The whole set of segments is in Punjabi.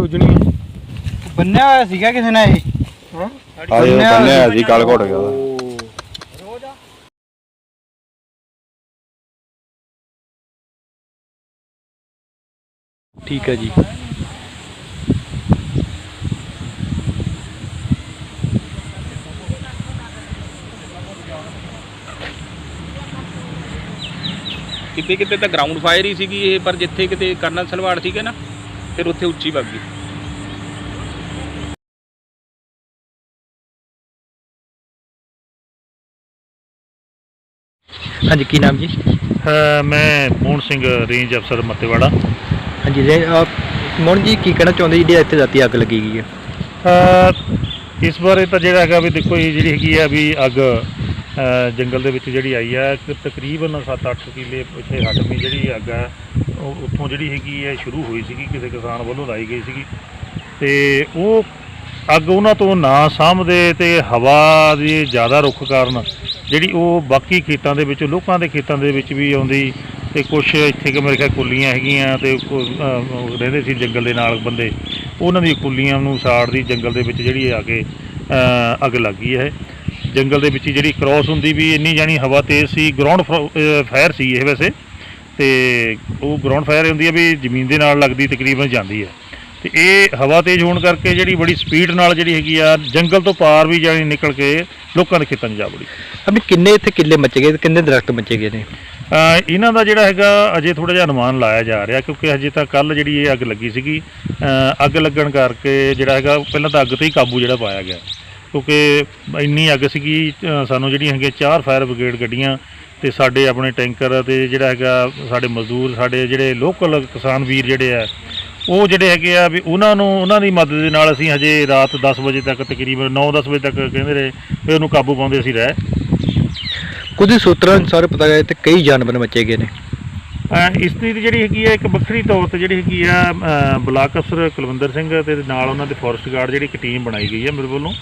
ਰੋਜਣੀ ਬੰਨਿਆ ਹੋਇਆ ਸੀਗਾ ਕਿਸੇ ਨੇ ਇਹ? ਆਏ ਬੰਨਿਆ ਜੀ ਕੱਲ ਘੁੱਟ ਗਿਆ ਉਹਦਾ। ਠੀਕ ਹੈ ਜੀ। ਕਿਤੇ ਕਿਤੇ ਤਾਂ ਗਰਾਊਂਡ ਫਾਇਰ ਹੀ ਸੀਗੀ ਇਹ ਪਰ ਜਿੱਥੇ ਕਿਤੇ ਕਰਨਲ ਸਲਵਾੜ ਸੀਗੇ ਨਾ ਫਿਰ ਉੱਥੇ ਉੱਚੀ ਵੱਗ ਗਈ। ਹਾਂਜੀ ਕੀ ਨਾਮ ਜੀ? ਮੈਂ ਮੋਹਨ ਸਿੰਘ ਰੇਂਜ ਅਫਸਰ ਮੱਤੇਵਾੜਾ। ਹਾਂਜੀ ਰੇ ਮੋਹਨ ਜੀ ਕੀ ਕਹਿਣਾ ਚਾਹੁੰਦੇ ਜਿਹੜੀ ਇੱਥੇ ਰਾਤੀ ਅੱਗ ਲੱਗੀ ਗਈ ਹੈ? ਇਸ ਬਾਰੇ ਤਾਂ ਜਿਹੜਾ ਹੈਗਾ ਵੀ ਦੇਖੋ ਇਹ ਜਿਹੜੀ ਹੈਗੀ ਆ ਵੀ ਅੱਗ ਜੰਗਲ ਦੇ ਵਿੱਚ ਜਿਹੜੀ ਆਈ ਆ ਕਿ ਤਕਰੀਬਨ 7-8 ਕਿੱਲੇ ਇੱਥੇ ਹਟਮੀ ਜਿਹੜੀ ਅੱਗ ਆ ਉਹ ਉੱਥੋਂ ਜਿਹੜੀ ਹੈਗੀ ਹੈ ਸ਼ੁਰੂ ਹੋਈ ਸੀਗੀ ਕਿਸੇ ਕਿਸਾਨ ਵੱਲੋਂ ਲਾਈ ਗਈ ਸੀਗੀ। ਤੇ ਉਹ ਅੱਗ ਉਹਨਾਂ ਤੋਂ ਨਾ ਸਾਂਭਦੇ ਤੇ ਹਵਾ ਦੀ ਜ਼ਿਆਦਾ ਰੁੱਖ ਕਾਰਨ ਜਿਹੜੀ ਉਹ ਬਾਕੀ ਖੇਤਾਂ ਦੇ ਵਿੱਚ, ਲੋਕਾਂ ਦੇ ਖੇਤਾਂ ਦੇ ਵਿੱਚ ਵੀ ਆਉਂਦੀ ਤੇ ਕੁਝ ਇੱਥੇ ਕਿ ਮੇਰੇ ਖਿਆਲ ਕੁੱਲੀਆਂ ਹੈਗੀਆਂ ਤੇ ਰਹਿੰਦੇ ਸੀ ਜੰਗਲ ਦੇ ਨਾਲ ਬੰਦੇ। ਉਹਨਾਂ ਦੀ ਕੁੱਲੀਆਂ ਨੂੰ ਸਾੜਦੀ ਜੰਗਲ ਦੇ ਵਿੱਚ ਜਿਹੜੀ ਆ ਕੇ, ਅਹ, ਅੱਗ ਲੱਗੀ ਹੈ। ਜੰਗਲ ਦੇ ਵਿੱਚ ਜਿਹੜੀ ਕ੍ਰਾਸ ਹੁੰਦੀ ਵੀ ਇੰਨੀ ਜਾਣੀ ਹਵਾ ਤੇਜ਼ ਸੀ ਗਰਾਊਂਡ ਫਾਇਰ ਸੀ ਇਹ ਵੈਸੇ। ਤੇ ਉਹ ਗਰਾਊਂਡ ਫਾਇਰ ਹੁੰਦੀ ਹੈ ਵੀ ਜ਼ਮੀਨ ਦੇ ਨਾਲ ਲੱਗਦੀ ਤਕਰੀਬਨ ਜਾਂਦੀ ਹੈ। ਤੇ ਇਹ ਹਵਾ ਤੇਜ਼ ਹੋਣ ਕਰਕੇ ਜਿਹੜੀ ਬੜੀ ਸਪੀਡ ਨਾਲ ਜਿਹੜੀ ਹੈਗੀ ਆ, ਜੰਗਲ ਤੋਂ ਪਾਰ ਵੀ ਜਾਣੀ ਨਿਕਲ ਕੇ ਲੋਕਾਂ ਦੇ ਖੇਤਾਂ 'ਚ ਜਾ ਵੜੀ। ਅਭੀ ਕਿੰਨੇ ਇੱਥੇ ਕਿੱਲੇ ਮੱਚੇ ਗਏ ਤੇ ਕਿੰਨੇ ਦਰਖਤ ਮੱਚੇ ਗਏ ਨੇ? ਅ, ਇਹਨਾਂ ਦਾ ਜਿਹੜਾ ਹੈਗਾ ਅਜੇ ਥੋੜਾ ਜਿਹਾ ਅਨੁਮਾਨ ਲਾਇਆ ਜਾ ਰਿਹਾ ਕਿਉਂਕਿ ਹਜੇ ਤਾਂ ਕੱਲ ਜਿਹੜੀ ਇਹ ਅੱਗ ਲੱਗੀ ਸੀਗੀ ਅ, ਅੱਗ ਲੱਗਣ ਕਰਕੇ ਜਿਹੜਾ ਹੈਗਾ ਪਹਿਲਾਂ ਤਾਂ ਅੱਗ ਤੇ ਹੀ ਕਾਬੂ ਜਿਹੜਾ ਪਾਇਆ ਗਿਆ। ਕਿਉਂਕਿ ਇੰਨੀ ਅੱਗ ਸੀਗੀ ਅ, ਸਾਨੂੰ ਜਿਹੜੀਆਂ ਹੈਗੀਆਂ ਚਾਰ ਫਾਇਰ ਬ੍ਰਿਗੇਡ ਗੱਡੀਆਂ ਤੇ ਸਾਡੇ ਆਪਣੇ ਟੈਂਕਰ ਤੇ ਜਿਹੜਾ ਹੈਗਾ ਸਾਡੇ ਮਜ਼ਦੂਰ ਸਾਡੇ ਜਿਹੜੇ ਲੋਕਲ ਕਿਸਾਨ ਵੀਰ ਜਿਹੜੇ ਆ ਉਹ ਜਿਹੜੇ ਹੈਗੇ ਆ ਵੀ ਉਹਨਾਂ ਨੂੰ ਉਹਨਾਂ ਦੀ ਮਦਦ ਦੇ ਨਾਲ ਅਸੀਂ ਹਜੇ ਰਾਤ 10 ਵਜੇ ਤੱਕ ਤਕਰੀਬਨ 9-10 ਵਜੇ ਤੱਕ ਕਹਿੰਦੇ ਰਹੇ ਵੀ ਉਹਨੂੰ ਕਾਬੂ ਪਾਉਂਦੇ ਅਸੀਂ ਰਹਿ। ਕੁਝ ਸੂਤਰਾਂ ਅਨੁਸਾਰ ਪਤਾ ਗਿਆ ਤੇ ਕਈ ਜਾਨਵਰ ਮੱਚੇ ਗਏ ਨੇ। ਅ, ਇਸ ਦੀ ਜਿਹੜੀ ਹੈਗੀ ਹੈ ਇੱਕ ਵੱਖਰੀ ਤੌਰ ਤੇ ਜਿਹੜੀ ਹੈਗੀ ਆ ਅ, ਬਲਾਕ ਅਫਸਰ ਕੁਲਵਿੰਦਰ ਸਿੰਘ ਤੇ ਨਾਲ ਉਹਨਾਂ ਦੇ ਫੋਰੈਸਟ ਗਾਰਡ ਜਿਹੜੀ ਇੱਕ ਟੀਮ ਬਣਾਈ ਗਈ ਹੈ ਮੇਰੇ ਵੱਲੋਂ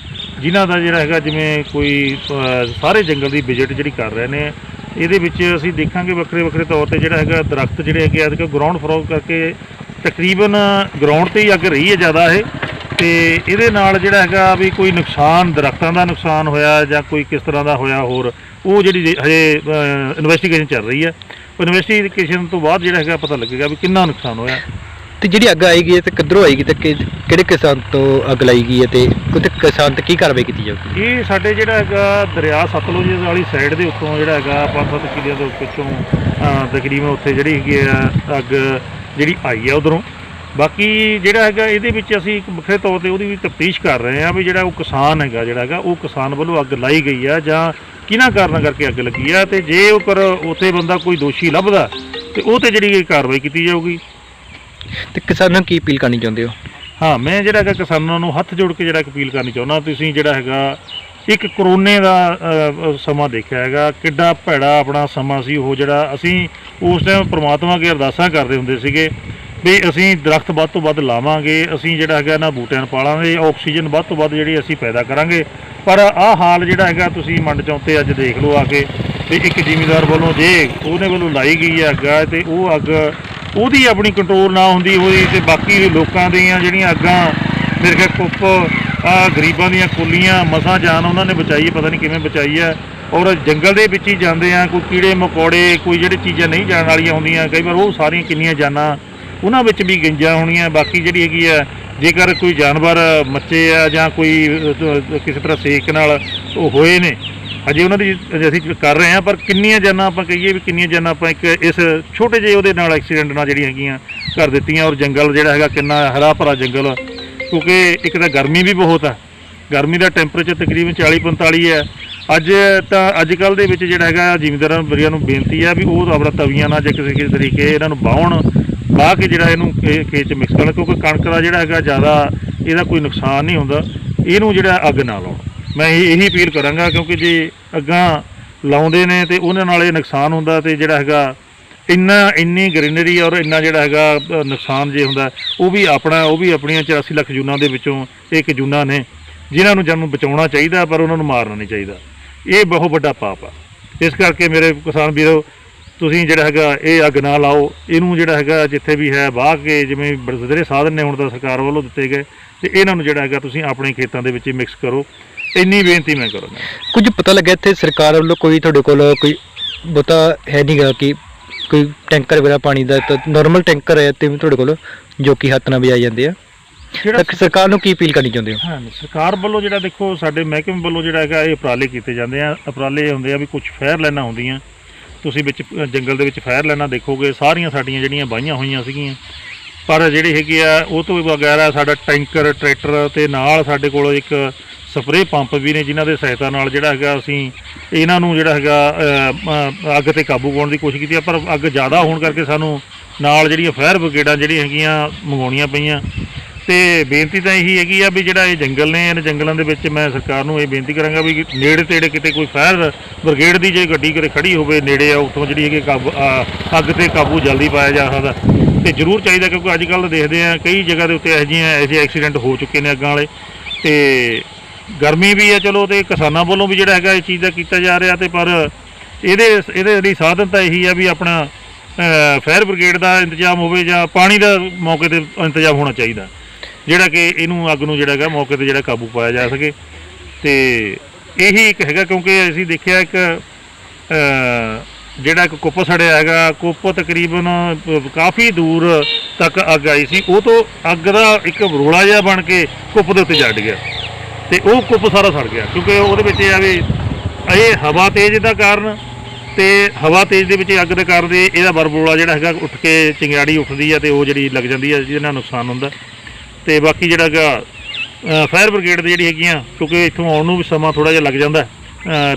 ਜਿਨ੍ਹਾਂ ਦਾ ਜਿਹੜਾ ਹੈਗਾ ਜਿਵੇਂ ਕੋਈ ਅ, ਸਾਰੇ ਜੰਗਲ ਦੀ ਵਿਜ਼ਿਟ ਜਿਹੜੀ ਕਰ ਰਹੇ ਨੇ ਇਹਦੇ ਵਿੱਚ ਅਸੀਂ ਦੇਖਾਂਗੇ ਵੱਖਰੇ ਵੱਖਰੇ ਤੌਰ ਤੇ ਜਿਹੜਾ ਹੈਗਾ ਦਰਖਤ ਜਿਹੜੇ ਹੈਗੇ ਆ ਗਰਾਊਂਡ ਫਲੋਰ ਕਰਕੇ ਤਕਰੀਬਨ ਗਰਾਊਂਡ ਤੇ ਹੀ ਅੱਗ ਰਹੀ ਹੈ ਜ਼ਿਆਦਾ ਇਹ ਤੇ ਇਹਦੇ ਨਾਲ ਜਿਹੜਾ ਹੈਗਾ ਵੀ ਕੋਈ ਨੁਕਸਾਨ ਦਰਖਤਾਂ ਦਾ ਨੁਕਸਾਨ ਹੋਇਆ ਜਾਂ ਕੋਈ ਕਿਸ ਤਰ੍ਹਾਂ ਦਾ ਹੋਇਆ ਹੋਰ ਉਹ ਜਿਹੜੀ ਹਜੇ ਇਨਵੈਸਟੀਗੇਸ਼ਨ ਚੱਲ ਰਹੀ ਹੈ। ਇਨਵੈਸਟੀਗੇਸ਼ਨ ਤੋਂ ਬਾਅਦ ਜਿਹੜਾ ਹੈਗਾ ਪਤਾ ਲੱਗੇਗਾ ਵੀ ਕਿੰਨਾ ਨੁਕਸਾਨ ਹੋਇਆ। ਤੇ ਜਿਹੜੀ ਅੱਗ ਆਈ ਗਈ ਹੈ ਤੇ ਕਿੱਧਰੋਂ ਆਈ ਗਈ ਤੇ ਕਿ- ਕਿਹੜੇ ਕਿਸਾਨ ਤੋਂ ਅੱਗ ਲਾਈ ਗਈ ਹੈ ਤੇ ਉਹਤੇ ਕਿਸਾਨ ਤੇ ਕੀ ਕਾਰਵਾਈ ਕੀਤੀ ਜਾਊਗੀ? ਇਹ ਸਾਡੇ ਜਿਹੜਾ ਹੈਗਾ ਦਰਿਆ ਸਤਲੁਜ ਵਾਲੀ ਸਾਈਡ ਦੇ ਉੱਤੋਂ ਜਿਹੜਾ ਹੈਗਾ 5-7 ਕਿਲਿਆਂ ਦੇ ਪਿੱਛੋਂ ਅਹ, ਤਕਰੀਬਨ ਉੱਥੇ ਜਿਹੜੀ ਹੈਗੀ ਆ ਅੱਗ ਜਿਹੜੀ ਆਈ ਆ ਉਧਰੋਂ। ਬਾਕੀ ਜਿਹੜਾ ਹੈਗਾ ਇਹਦੇ ਵਿੱਚ ਅਸੀਂ ਇੱਕ ਵੱਖਰੇ ਤੌਰ ਤੇ ਉਹਦੀ ਵੀ ਤਫਤੀਸ਼ ਕਰ ਰਹੇ ਹਾਂ ਵੀ ਜਿਹੜਾ ਉਹ ਕਿਸਾਨ ਹੈਗਾ ਜਿਹੜਾ ਹੈਗਾ ਉਹ ਕਿਸਾਨ ਵੱਲੋਂ ਅੱਗ ਲਾਈ ਗਈ ਆ ਜਾਂ ਕਿਹਨਾਂ ਕਾਰਨਾਂ ਕਰਕੇ ਅੱਗ ਲੱਗੀ ਆ? ਤੇ ਜੇ ਉਹ ਪਰ ਉੱਥੇ ਬੰਦਾ ਕੋਈ ਦੋਸ਼ੀ ਲੱਭਦਾ ਤੇ ਉਹ ਤੇ ਜਿਹੜੀ ਇਹ ਕਾਰਵਾਈ ਕੀਤੀ ਜਾਊਗੀ। ਤੇ ਕਿਸਾਨਾਂ ਨੂੰ ਕੀ ਅਪੀਲ ਕਰਨੀ ਚਾਹੁੰਦੇ ਹੋ? ਹਾਂ ਮੈਂ ਜਿਹੜਾ ਹੈਗਾ ਕਿਸਾਨਾਂ ਨੂੰ ਹੱਥ ਜੋੜ ਕੇ ਜਿਹੜਾ ਅਪੀਲ ਕਰਨੀ ਚਾਹੁੰਦਾ। ਤੁਸੀਂ ਜਿਹੜਾ ਹੈਗਾ ਇੱਕ ਕਰੋਨੇ ਦਾ ਸਮਾਂ ਦੇਖਿਆ ਹੈਗਾ। ਕਿੱਡਾ ਭੈੜਾ ਆਪਣਾ ਸਮਾਂ ਸੀ ਉਹ ਜਿਹੜਾ ਅਸੀਂ ਉਸ ਟਾਈਮ ਪ੍ਰਮਾਤਮਾ ਅੱਗੇ ਅਰਦਾਸਾਂ ਕਰਦੇ ਹੁੰਦੇ ਸੀਗੇ ਵੀ ਅਸੀਂ ਦਰਖਤ ਵੱਧ ਤੋਂ ਵੱਧ ਲਾਵਾਂਗੇ ਅਸੀਂ ਜਿਹੜਾ ਹੈਗਾ ਨਾ ਬੂਟਿਆਂ ਨੂੰ ਪਾਲਾਂਗੇ ਆਕਸੀਜਨ ਵੱਧ ਤੋਂ ਵੱਧ ਜਿਹੜੀ ਅਸੀਂ ਪੈਦਾ ਕਰਾਂਗੇ। ਪਰ ਆਹ ਹਾਲ ਜਿਹੜਾ ਹੈਗਾ, ਤੁਸੀਂ ਮੰਡ ਚੌਂਤੇ ਅੱਜ ਦੇਖ ਲਓ ਆ ਕੇ ਵੀ ਇੱਕ ਜ਼ਿਮੀਂਦਾਰ ਵੱਲੋਂ ਜੇ ਉਹਨੇ ਵੱਲੋਂ ਲਾਈ ਗਈ ਹੈ ਅੱਗ ਆ ਤੇ ਉਹ ਅੱਗ ਉਹਦੀ ਆਪਣੀ ਕੰਟਰੋਲ ਨਾ ਹੁੰਦੀ ਹੋਈ, ਤੇ ਬਾਕੀ ਲੋਕਾਂ ਦੀਆਂ ਜਿਹੜੀਆਂ ਅੱਗਾਂ, ਮੇਰੇ ਖਿਆਲ ਕੁੱਪ, ਆ ਗਰੀਬਾਂ ਦੀਆਂ ਕੁੱਲੀਆਂ, ਮਸਾਂ ਜਾਨ ਉਹਨਾਂ ਨੇ ਬਚਾਈ ਪਤਾ ਨਹੀਂ ਕਿਵੇਂ ਬਚਾਈ ਹੈ ਔਰ ਜੰਗਲ ਦੇ ਵਿੱਚ ਹੀ ਜਾਂਦੇ ਆ, ਕੋਈ ਕੀੜੇ ਮਕੌੜੇ, ਕੋਈ ਜਿਹੜੇ ਚੀਜ਼ਾਂ ਨਹੀਂ ਜਾਣ ਵਾਲੀਆਂ ਹੁੰਦੀਆਂ, ਕਈ ਵਾਰ ਉਹ ਸਾਰੀਆਂ ਕਿੰਨੀਆਂ ਜਾਨਾਂ, ਉਹਨਾਂ ਵਿੱਚ ਵੀ ਗੰਜਾਂ ਹੋਣੀਆਂ, ਬਾਕੀ ਜਿਹੜੀ ਹੈਗੀ ਆ ਜੇਕਰ ਕੋਈ ਜਾਨਵਰ ਮੱਚੇ ਆ ਜਾਂ ਕੋਈ ਕਿਸੇ ਤਰ੍ਹਾਂ ਸੇਕ ਨਾਲ ਉਹ ਹੋਏ ਨੇ, ਅਜੇ ਉਹਨਾਂ ਦੀ ਅਸੀਂ ਕਰ ਰਹੇ ਹਾਂ, ਪਰ ਕਿੰਨੀਆਂ ਜਾਨਾਂ ਆਪਾਂ ਕਹੀਏ ਵੀ ਕਿੰਨੀਆਂ ਜਾਨਾਂ ਆਪਾਂ ਇੱਕ ਇਸ ਛੋਟੇ ਜਿਹੇ ਉਹਦੇ ਨਾਲ ਐਕਸੀਡੈਂਟ ਨਾਲ ਜਿਹੜੀਆਂ ਹੈਗੀਆਂ ਕਰ ਦਿੱਤੀਆਂ, ਔਰ ਜੰਗਲ ਜਿਹੜਾ ਹੈਗਾ ਕਿੰਨਾ ਹਰਾ ਭਰਾ ਜੰਗਲ ਕਿਉਂਕਿ ਇੱਕ ਤਾਂ ਗਰਮੀ ਵੀ ਬਹੁਤ ਆ, ਗਰਮੀ ਦਾ ਟੈਂਪਰੇਚਰ ਤਕਰੀਬਨ 40 45 ਹੈ ਅੱਜ ਤਾਂ ਅੱਜ ਕੱਲ ਦੇ ਵਿੱਚ ਜਿਹੜਾ ਹੈਗਾ ਜ਼ਿਮੀਂਦਾਰਾਂ ਵੀਰਾਂ ਨੂੰ ਬੇਨਤੀ ਆ ਵੀ ਉਹ ਆਪਣਾ ਤਵੀਆਂ ਨਾਲ ਜਾਂ ਕਿਸੇ ਕਿਸੇ ਤਰੀਕੇ ਇਹਨਾਂ ਨੂੰ ਬਾਹਣ ਬਾਹ ਕੇ ਜਿਹੜਾ ਇਹਨੂੰ ਖੇਤ ਚ ਮਿਕਸ ਕਰਨ, ਕਿਉਂਕਿ ਕਣਕ ਦਾ ਜਿਹੜਾ ਹੈਗਾ ਜ਼ਿਆਦਾ ਇਹਦਾ ਕੋਈ ਨੁਕਸਾਨ ਨਹੀਂ ਹੁੰਦਾ। ਇਹਨੂੰ ਜਿਹੜਾ ਅੱਗ ਨਾ ਲਾਉਣ। ਮੈਂ ਇਹ- ਇਹੀ ਅਪੀਲ ਕਰਾਂਗਾ, ਕਿਉਂਕਿ ਜੇ ਅੱਗਾਂ ਲਾਉਂਦੇ ਨੇ ਤੇ ਉਹਨਾਂ ਨਾਲ ਇਹ ਨੁਕਸਾਨ ਹੁੰਦਾ ਤੇ ਜਿਹੜਾ ਹੈਗਾ ਇੰਨਾ, ਇੰਨੀ ਗ੍ਰੀਨਰੀ ਔਰ ਇੰਨਾ ਜਿਹੜਾ ਹੈਗਾ ਨੁਕਸਾਨ ਜੇ ਹੁੰਦਾ, ਉਹ ਵੀ ਆਪਣਾ ਉਹ ਵੀ ਆਪਣੀਆਂ 84 ਲੱਖ ਜੂਨਾਂ ਦੇ ਵਿੱਚੋਂ ਇੱਕ ਜੂਨਾਂ ਨੇ, ਜਿਨ੍ਹਾਂ ਨੂੰ ਜਨ ਬਚਾਉਣਾ ਚਾਹੀਦਾ, ਪਰ ਉਹਨਾਂ ਨੂੰ ਮਾਰਨਾ ਨਹੀਂ ਚਾਹੀਦਾ। ਇਹ ਬਹੁਤ ਵੱਡਾ ਪਾਪ ਆ। ਇਸ ਕਰਕੇ ਮੇਰੇ ਕਿਸਾਨ ਵੀਰੋ ਤੁਸੀਂ ਜਿਹੜਾ ਹੈਗਾ ਇਹ ਅੱਗ ਨਾ ਲਾਓ ਇਹਨੂੰ ਜਿਹੜਾ ਹੈਗਾ ਜਿੱਥੇ ਵੀ ਹੈ ਵਾਹ ਕੇ ਜਿਵੇਂ ਬੜੇ ਸਾਧਨ ਨੇ ਹੁਣ ਤਾਂ ਸਰਕਾਰ ਵੱਲੋਂ ਦਿੱਤੇ ਗਏ ਤੇ ਇਹਨਾਂ ਨੂੰ ਜਿਹੜਾ ਹੈਗਾ ਤੁਸੀਂ ਆਪਣੇ ਖੇਤਾਂ ਦੇ ਵਿੱਚ ਮਿਕਸ ਕਰੋ। ਇੰਨੀ ਬੇਨਤੀ ਮੈਂ ਕਰਾਂਗਾ ਕੁਝ ਪਤਾ ਲੱਗਾ ਇੱਥੇ ਸਰਕਾਰ ਵੱਲੋਂ ਕੋਈ ਤੁਹਾਡੇ ਕੋਲ ਕੋਈ ਬਹੁਤਾ ਹੈ ਨਹੀਂਗਾ ਕਿ ਕੋਈ ਟੈਂਕਰ ਵਗੈਰਾ ਪਾਣੀ ਦਾ ਤਾਂ ਨਾਰਮਲ ਟੈਂਕਰ ਹੈ ਤੇ ਵੀ ਤੁਹਾਡੇ ਕੋਲ ਜੋ ਕਿ ਹੱਥ ਨਾਲ ਵਜਾਏ ਜਾਂਦੇ ਆ। ਜਿਹੜਾ ਸਰਕਾਰ ਨੂੰ ਕੀ ਅਪੀਲ ਕਰਨੀ ਚਾਹੁੰਦੇ ਹੋ? ਹਾਂ ਸਰਕਾਰ ਵੱਲੋਂ ਜਿਹੜਾ ਦੇਖੋ ਸਾਡੇ ਮਹਿਕਮੇ ਵੱਲੋਂ ਜਿਹੜਾ ਹੈਗਾ ਇਹ ਉਪਰਾਲੇ ਕੀਤੇ ਜਾਂਦੇ ਆ। ਉਪਰਾਲੇ ਹੁੰਦੇ ਆ ਵੀ ਕੁਝ ਫਾਇਰ ਲਾਈਨਾਂ ਹੁੰਦੀਆਂ। ਤੁਸੀਂ ਵਿੱਚ ਜੰਗਲ ਦੇ ਵਿੱਚ ਫਾਇਰ ਲੈਣਾ ਦੇਖੋਗੇ, ਸਾਰੀਆਂ ਸਾਡੀਆਂ ਜਿਹੜੀਆਂ ਵਾਹੀਆਂ ਹੋਈਆਂ ਸੀਗੀਆਂ। ਪਰ ਜਿਹੜੀ ਹੈਗੀ ਆ, ਉਹ ਤੋਂ ਵਗੈਰਾ ਸਾਡਾ ਟੈਂਕਰ, ਟਰੈਕਟਰ ਤੇ ਨਾਲ ਸਾਡੇ ਕੋਲ ਇੱਕ ਸਪਰੇਅ ਪੰਪ ਵੀ ਨੇ, ਜਿਨ੍ਹਾਂ ਦੇ ਸਹਾਇਤਾ ਨਾਲ ਜਿਹੜਾ ਹੈਗਾ ਅਸੀਂ ਇਹਨਾਂ ਨੂੰ ਜਿਹੜਾ ਹੈਗਾ ਅੱਗ ਤੇ ਕਾਬੂ ਪਾਉਣ ਦੀ ਕੋਸ਼ਿਸ਼ ਕੀਤੀ ਆ। ਪਰ ਅੱਗ ਜ਼ਿਆਦਾ ਹੋਣ ਕਰਕੇ ਸਾਨੂੰ ਨਾਲ ਜਿਹੜੀਆਂ ਫਾਇਰ ਬ੍ਰਿਗੇਡਾਂ ਜਿਹੜੀਆਂ ਹੈਗੀਆਂ ਮੰਗਾਉਣੀਆਂ ਪਈਆਂ। ਤੇ ਬੇਨਤੀ ਤਾਂ ਇਹੀ ਹੈਗੀ ਆ ਵੀ ਜਿਹੜਾ ਇਹ ਜੰਗਲ ਨੇ, ਇਹਨਾਂ ਜੰਗਲਾਂ ਦੇ ਵਿੱਚ ਮੈਂ ਸਰਕਾਰ ਨੂੰ ਇਹ ਬੇਨਤੀ ਕਰਾਂਗਾ ਵੀ ਨੇੜੇ ਤੇੜੇ ਕਿਤੇ ਕੋਈ ਫਾਇਰ ਬ੍ਰਿਗੇਡ ਦੀ ਜੇ ਗੱਡੀ ਕਿਤੇ ਖੜੀ ਹੋਵੇ, ਨੇੜੇ ਆ, ਉੱਥੋਂ ਜਿਹੜੀ ਹੈਗੀ ਕਾਬੂ ਅੱਗ ਤੇ ਕਾਬੂ ਜਲਦੀ ਪਾਇਆ ਜਾ ਸਕਦਾ। ਤੇ ਜ਼ਰੂਰ ਚਾਹੀਦਾ ਕਿਉਂਕਿ ਅੱਜ ਕੱਲ੍ਹ ਦੇਖਦੇ ਆ ਕਈ ਜਗ੍ਹਾ ਦੇ ਉੱਤੇ ਇਹੋ ਜਿਹੀਆਂ ਐਸੇ ਐਕਸੀਡੈਂਟ ਹੋ ਚੁੱਕੇ ਨੇ ਅੱਗਾਂ ਵਾਲੇ। ਤੇ ਗਰਮੀ ਵੀ ਹੈ ਚਲੋ, ਤੇ ਕਿਸਾਨਾਂ ਵੱਲੋਂ ਵੀ ਜਿਹੜਾ ਹੈਗਾ ਇਹ ਚੀਜ਼ ਦਾ ਕੀਤਾ ਜਾ ਰਿਹਾ ਤੇ ਪਰ ਇਹਦੇ ਇਹਦੇ ਲਈ ਸਾਧਨ ਤਾਂ ਇਹੀ ਆ ਵੀ ਆਪਣਾ ਫਾਇਰ ਬ੍ਰਿਗੇਡ ਦਾ ਇੰਤਜ਼ਾਮ ਹੋਵੇ ਜਾਂ ਪਾਣੀ ਦਾ ਮੌਕੇ ਤੇ ਇੰਤਜ਼ਾਮ ਹੋਣਾ ਚਾਹੀਦਾ। ਜਿਹੜਾ ਕਿ ਇਹਨੂੰ ਅੱਗ ਨੂੰ ਜਿਹੜਾ ਹੈਗਾ ਮੌਕੇ ਤੇ ਜਿਹੜਾ ਕਾਬੂ ਪਾਇਆ ਜਾ ਸਕੇ। ਤੇ ਇਹੀ ਇੱਕ ਹੈਗਾ ਕਿਉਂਕਿ ਅਸੀਂ ਦੇਖਿਆ ਇੱਕ ਜਿਹੜਾ ਇੱਕ ਕੁੱਪ ਸੜਿਆ ਹੈਗਾ, ਕੁੱਪ ਤਕਰੀਬਨ ਕਾਫੀ ਦੂਰ ਤੱਕ ਅੱਗ ਆਈ ਸੀ। ਉਹ ਤੋਂ ਅੱਗ ਦਾ ਇੱਕ ਰੋਲਾ ਜਿਹਾ ਬਣ ਕੇ ਕੁੱਪ ਦੇ ਉੱਤੇ ਜੱਟ ਗਿਆ। ਤੇ ਉਹ ਕੁੱਪ ਸਾਰਾ ਸੜ ਗਿਆ ਕਿਉਂਕਿ ਉਹਦੇ ਵਿੱਚ ਇਹ ਆ ਵੀ ਇਹ ਹਵਾ ਤੇਜ਼ ਦਾ ਕਾਰਨ ਤੇ ਹਵਾ ਤੇਜ਼ ਦੇ ਵਿੱਚ ਅੱਗ ਦੇ ਕਾਰਨ ਦੇ ਇਹਦਾ ਬਰਬੋਲਾ ਜਿਹੜਾ ਹੈਗਾ ਉੱਠ ਕੇ ਚਿੰਗਾੜੀ ਉੱਠਦੀ ਹੈ ਤੇ ਉਹ ਜਿਹੜੀ ਲੱਗ ਜਾਂਦੀ ਹੈ ਜਿਹਦੇ ਨਾਲ ਨੁਕਸਾਨ ਹੁੰਦਾ। ਤੇ ਬਾਕੀ ਜਿਹੜਾ ਹੈਗਾ ਫਾਇਰ ਬ੍ਰਿਗੇਡ ਦੀ ਜਿਹੜੀ ਹੈਗੀਆਂ ਕਿਉਂਕਿ ਇੱਥੋਂ ਆਉਣ ਨੂੰ ਵੀ ਸਮਾਂ ਥੋੜਾ ਜਿਹਾ ਲੱਗ ਜਾਂਦਾ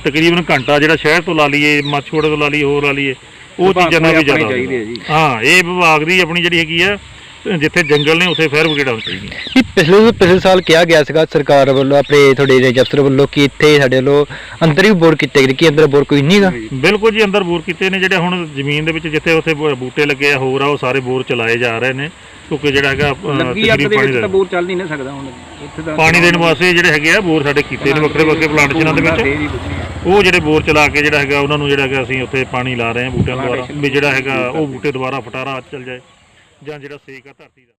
ਤਕਰੀਬਨ ਘੰਟਾ ਜਿਹੜਾ ਸ਼ਹਿਰ ਤੋਂ ਲਾ ਲਈਏ ਮਾਛੋੜੇ ਤੋਂ ਲਾ ਲਈਏ ਹੋਰ ਲਾ ਲਈਏ ਉਹ ਚੀਜ਼ਾਂ ਨਾਲ ਵੀ ਜ਼ਿਆਦਾ ਹਾਂ ਇਹ ਵਿਭਾਗ ਦੀ ਆਪਣੀ ਜਿਹੜੀ ਹੈਗੀ ਆ ਜਿੱਥੇ ਜੰਗਲ ਨੇ ਉੱਥੇ ਫਾਇਰ ਬ੍ਰਿਗੇਡ ਆਉਣੀ ਚਾਹੀਦੀ ਹੈ। ਵੀ ਪਿਛਲੇ ਪਿਛਲੇ ਸਾਲ ਕਿਹਾ ਗਿਆ ਸੀਗਾ ਸਰਕਾਰ ਵੱਲੋਂ ਆਪਣੇ ਤੁਹਾਡੇ ਰੇਂਜ ਅਫਸਰ ਵੱਲੋਂ ਕਿ ਇੱਥੇ ਸਾਡੇ ਵੱਲੋਂ ਅੰਦਰ ਵੀ ਬੋਰ ਕੀਤੇ ਗਏ ਕਿ ਅੰਦਰ ਬੋਰ ਕੋਈ ਨਹੀਂ ਹੈਗਾ ਬਿਲਕੁਲ ਜੀ ਅੰਦਰ ਬੋਰ ਕੀਤੇ ਨੇ ਜਿਹੜੇ ਹੁਣ ਜ਼ਮੀਨ ਦੇ ਵਿੱਚ ਜਿੱਥੇ ਉੱਥੇ ਬੂਟੇ ਲੱਗੇ ਆ ਹੋਰ ਆ ਉਹ ਸਾਰੇ ਬੋਰ ਚਲਾਏ ਜਾ ਰਹੇ ਨੇ। ਕਿਉਂਕਿ ਜਿਹੜਾ ਹੈਗਾ ਅ, ਲੱਗੀ ਅੱਗ ਤਕਰੀਬਨ ਦੇ ਪਾਣੀ ਵਿੱਚ ਦਾ ਤਾਂ ਬੋਰ ਚੱਲ ਨਹੀਂ ਨਾ ਸਕਦਾ ਹੁਣ। ਇੱਥੇ ਤਾਂ ਪਾਣੀ ਦੇਣ ਵਾਸਤੇ ਜਿਹੜੇ ਹੈਗੇ ਆ ਬੋਰ ਸਾਡੇ ਕੀਤੇ ਨੇ ਵੱਖਰੇ ਵੱਖਰੇ ਪਲਾਂਟੇਸ਼ਨਾਂ ਦੇ ਵਿੱਚ। ਉਹ ਜਿਹੜੇ ਬੋਰ ਚਲਾ ਕੇ ਜਿਹੜਾ ਹੈਗਾ ਉਹਨਾਂ ਨੂੰ ਜਿਹੜਾ ਹੈਗਾ ਅਸੀਂ ਉੱਥੇ ਪਾਣੀ ਲਾ ਰਹੇ ਹਾਂ ਬੂਟਿਆਂ ਦੁਆਰਾ ਵੀ ਜਿਹੜਾ ਹੈਗਾ ਉਹ ਬੂਟੇ ਦੁਬਾਰਾ ਫਟਾਰਾ ਚੱਲ ਜਾਏ ਜਾਂ ਜਿਹੜਾ ਸੇਕ ਆ ਧਰਤੀ ਦਾ।